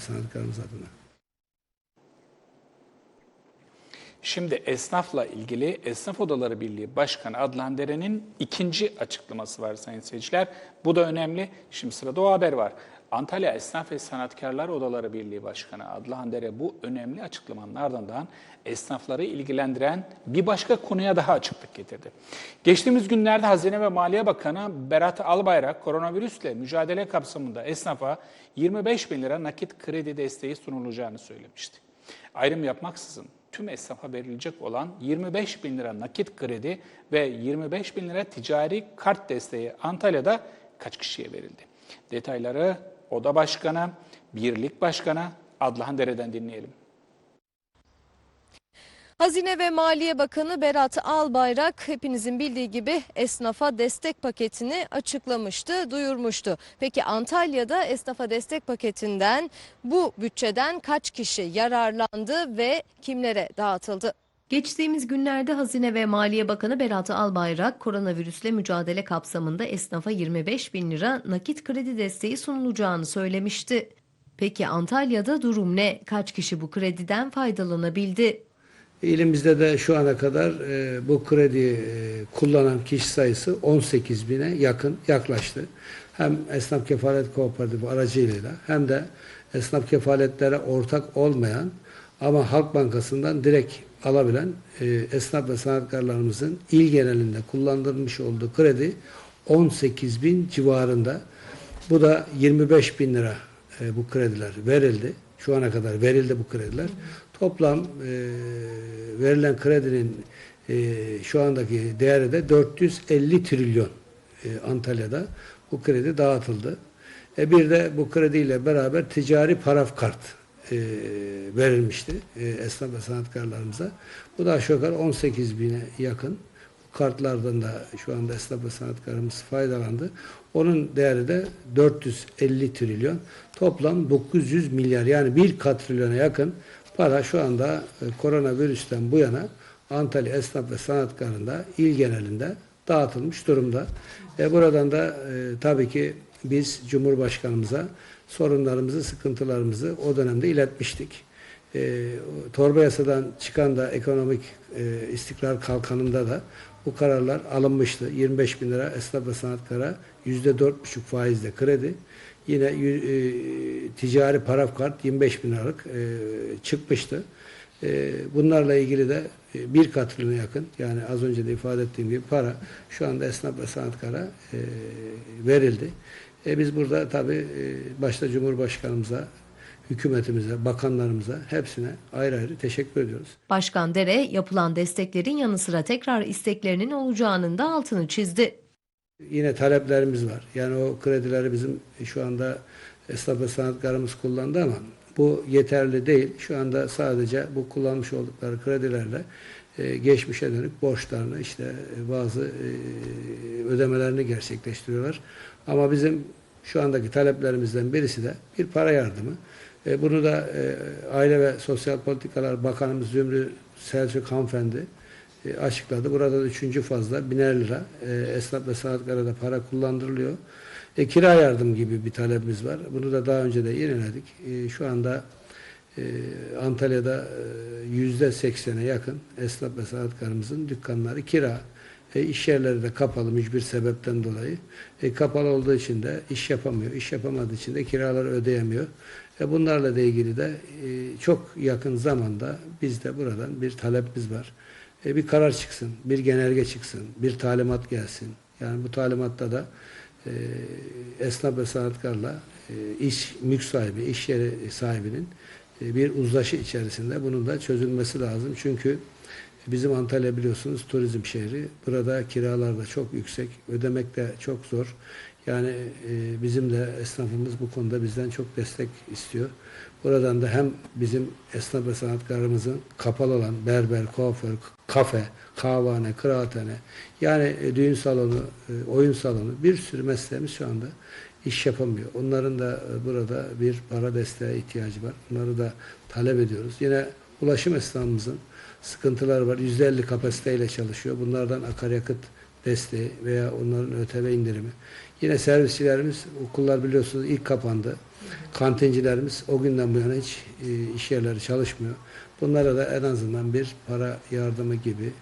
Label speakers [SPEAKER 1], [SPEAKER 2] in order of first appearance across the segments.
[SPEAKER 1] sanatkarımız adına.
[SPEAKER 2] Şimdi esnafla ilgili Esnaf Odaları Birliği Başkanı Adnan Dere'nin ikinci açıklaması var sayın seyirciler. Bu da önemli. Şimdi sırada o haber var. Antalya Esnaf ve Sanatkarlar Odaları Birliği Başkanı Adnan Dere bu önemli açıklamanın ardından esnafları ilgilendiren bir başka konuya daha açıklık getirdi. Geçtiğimiz günlerde Hazine ve Maliye Bakanı Berat Albayrak koronavirüsle mücadele kapsamında esnafa 25 bin lira nakit kredi desteği sunulacağını söylemişti. Ayrım yapmaksızın tüm esnafa verilecek olan 25 bin lira nakit kredi ve 25 bin lira ticari kart desteği Antalya'da kaç kişiye verildi? Detayları Oda Başkanı, Birlik Başkanı Adlan Dere'den dinleyelim.
[SPEAKER 3] Hazine ve Maliye Bakanı Berat Albayrak hepinizin bildiği gibi esnafa destek paketini açıklamıştı, duyurmuştu. Peki Antalya'da esnafa destek paketinden bu bütçeden kaç kişi yararlandı ve kimlere dağıtıldı?
[SPEAKER 4] Geçtiğimiz günlerde Hazine ve Maliye Bakanı Berat Albayrak koronavirüsle mücadele kapsamında esnafa 25 bin lira nakit kredi desteği sunulacağını söylemişti. Peki Antalya'da durum ne? Kaç kişi bu krediden faydalanabildi?
[SPEAKER 1] İlimizde de şu ana kadar e, bu krediyi e, kullanan kişi sayısı 18 bine yakın yaklaştı. Hem esnaf kefalet kooperatifi aracılığıyla hem de esnaf kefaletlere ortak olmayan ama Halk Bankası'ndan direkt alabilen e, esnaf ve sanatkarlarımızın il genelinde kullandırılmış olduğu kredi 18 bin civarında. Bu da 25 bin lira e, bu krediler verildi. Şu ana kadar verildi bu krediler. Toplam e, verilen kredinin e, şu andaki değeri de 450 trilyon e, Antalya'da bu kredi dağıtıldı. E, bir de bu krediyle beraber ticari paraf kart e, verilmişti e, esnaf ve sanatkarlarımıza. Bu da aşağı yukarı 18 bine yakın. Bu kartlardan da şu anda esnaf ve sanatkarımız faydalandı. Onun değeri de 450 trilyon. Toplam 900 milyar yani bir katrilyona yakın para şu anda e, koronavirüsten bu yana Antalya esnaf ve sanatkarında il genelinde dağıtılmış durumda. E, buradan da e, tabii ki biz Cumhurbaşkanımıza sorunlarımızı, sıkıntılarımızı o dönemde iletmiştik. E, torba yasadan çıkan da ekonomik e, istikrar kalkanında da bu kararlar alınmıştı. 25 bin lira esnaf ve sanatkara %4,5 faizle kredi. Yine e, ticari paraf kart 25 bin liralık e, çıkmıştı. E, bunlarla ilgili de e, bir katrilyona yakın yani az önce de ifade ettiğim gibi para şu anda esnaf ve sanatkara e, verildi. E, biz burada tabii e, başta Cumhurbaşkanımıza, hükümetimize, bakanlarımıza hepsine ayrı ayrı teşekkür ediyoruz.
[SPEAKER 4] Başkan Dere yapılan desteklerin yanı sıra tekrar isteklerinin olacağının da altını çizdi.
[SPEAKER 1] Yine taleplerimiz var. Yani o kredileri bizim şu anda esnaf ve sanatkarımız kullandı ama bu yeterli değil. Şu anda sadece bu kullanmış oldukları kredilerle e, geçmişe dönük borçlarını işte e, bazı ödemelerini gerçekleştiriyorlar. Ama bizim şu andaki taleplerimizden birisi de bir para yardımı. E, bunu da e, Aile ve Sosyal Politikalar Bakanımız Zümrü Selçuk Hanımefendi e, açıkladı. Burada da üçüncü fazla biner lira e, esnaf ve sanatkarada para kullandırılıyor. E, kira yardım gibi bir talebimiz var. Bunu da daha önce de yeniledik. E, şu anda e, Antalya'da e, yüzde seksene yakın esnaf ve sanatkarımızın dükkanları kira. E, iş yerleri de kapalı mücbir sebepten dolayı. E, kapalı olduğu için de iş yapamıyor. İş yapamadığı için de kiraları ödeyemiyor. E, bunlarla da ilgili de e, çok yakın zamanda bizde buradan bir talepimiz var. E, bir karar çıksın, bir genelge çıksın, bir talimat gelsin. Yani bu talimatta da e, esnaf ve sanatkarla e, iş mülk sahibi, iş yeri sahibinin e, bir uzlaşı içerisinde bunun da çözülmesi lazım. Çünkü bizim Antalya biliyorsunuz turizm şehri. Burada kiralar da çok yüksek, ödemek de çok zor. Yani e, bizim de esnafımız bu konuda bizden çok destek istiyor. Buradan da hem bizim esnaf ve sanatkarımızın kapalı olan berber, kuaför, kafe, kahvehane, kıraathane, yani e, düğün salonu, e, oyun salonu bir sürü mesleğimiz şu anda iş yapamıyor. Onların da e, burada bir para desteğe ihtiyacı var. Bunları da talep ediyoruz. Yine ulaşım esnafımızın sıkıntıları var. %50 kapasiteyle çalışıyor. Bunlardan akaryakıt desteği veya onların ÖTV indirimi. Yine servisçilerimiz okullar biliyorsunuz ilk kapandı. Kantincilerimiz o günden bu yana hiç e, iş yerleri çalışmıyor. Bunlara da en azından bir para yardımı gibi,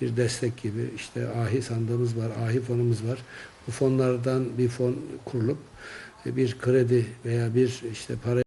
[SPEAKER 1] bir destek gibi işte ahi sandığımız var, ahi fonumuz var. Bu fonlardan bir fon kurulup e, bir kredi veya bir işte para